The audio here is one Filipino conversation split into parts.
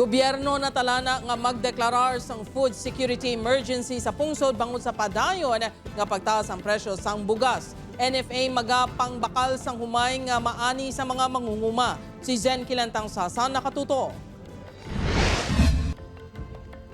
Gobyerno na talana nga magdeklarar sang food security emergency sa pungsod bangod sa padayon nga pagtaas ang presyo sang bugas. NFA magapangbakal sang humay nga maani sa mga mangunguma. Si Zen Kilantang Sasa nakatuto.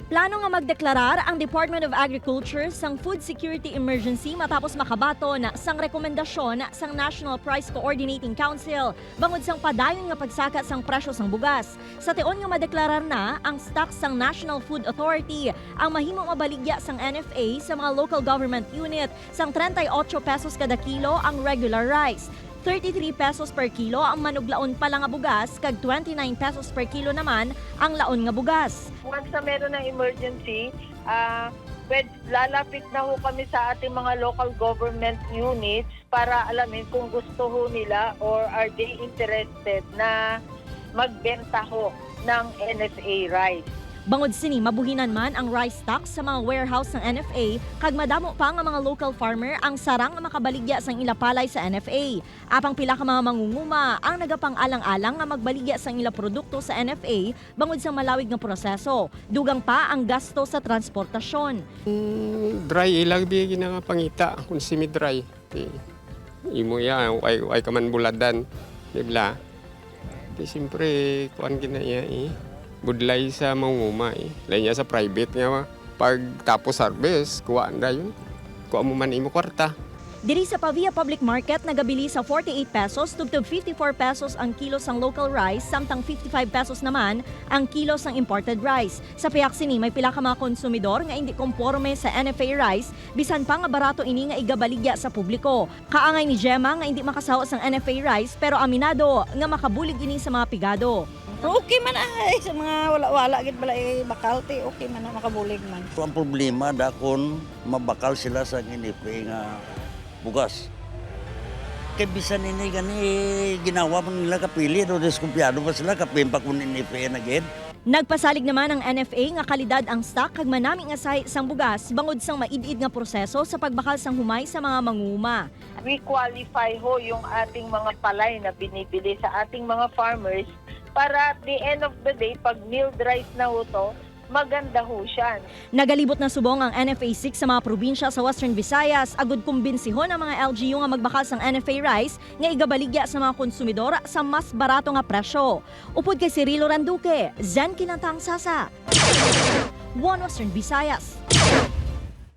Plano nga magdeklarar ang Department of Agriculture sang food security emergency matapos makabato na sang rekomendasyon sang National Price Coordinating Council bangod sang padayon nga pagsaka sang presyo sang bugas. Sa teon nga madeklarar na ang stock sang National Food Authority ang mahimo mabaligya sang NFA sa mga local government unit sang 38 pesos kada kilo ang regular rice. 33 pesos per kilo ang manuglaon pa lang nga bugas kag 29 pesos per kilo naman ang laon nga bugas. once na meron ng emergency, ah pwed, lalapit na ho kami sa ating mga local government units para alamin kung gusto ho nila or are they interested na magbenta ho ng NFA rice. Bangod sini mabuhinan man ang rice stocks sa mga warehouse ng NFA kag madamo pa nga mga local farmer ang sarang nga makabaligya sang ilapalay sa NFA. Apang pila ka mga mangunguma ang nagapang-alang-alang nga magbaligya sang ila produkto sa NFA bangod sa malawig nga proseso. Dugang pa ang gasto sa transportasyon. Mm, dry ilag bi ginakapangita kung semi dry imo ya way way ka man buladan di bla ti siyempre kuan gina iya eh budlay sa manguma eh lain niya sa private nga pag tapos harvest kuha na yun kuha mo man imo kwarta Diri sa Pavia Public Market nagabili sa 48 pesos tubtob 54 pesos ang kilo sang local rice samtang 55 pesos naman ang kilo sang imported rice. Sa piyak sini may pila ka mga konsumidor nga hindi konforme sa NFA rice bisan pa nga barato ini nga igabaligya sa publiko. Kaangay ni Gemma nga hindi makasawa sang NFA rice pero aminado nga makabulig ini sa mga pigado. Okay man ay sa mga wala-wala gid bala eh, bakal ti okay man na makabulig man. Ang problema dakon mabakal sila sa nginipi nga bugas. Kay bisan ini gani ginawa man nila kapili do diskumpiyado pa sila kapimpak kun inipi na gid. Nagpasalig naman ang NFA nga kalidad ang stock kag manami nga sahi sang bugas bangod sang maid-id nga proseso sa pagbakal sang humay sa mga manguma. We qualify ho yung ating mga palay na binibili sa ating mga farmers para at the end of the day, pag milled rice na ho to, maganda ho siya. Nagalibot na subong ang NFA 6 sa mga probinsya sa Western Visayas agud kumbensihon ang mga LGU nga magbakal sang NFA rice nga igabaligya sa mga konsumidor sa mas barato nga presyo. Upod kay Cirilo Randuque, Zen Kinantang Sasa. One Western Visayas.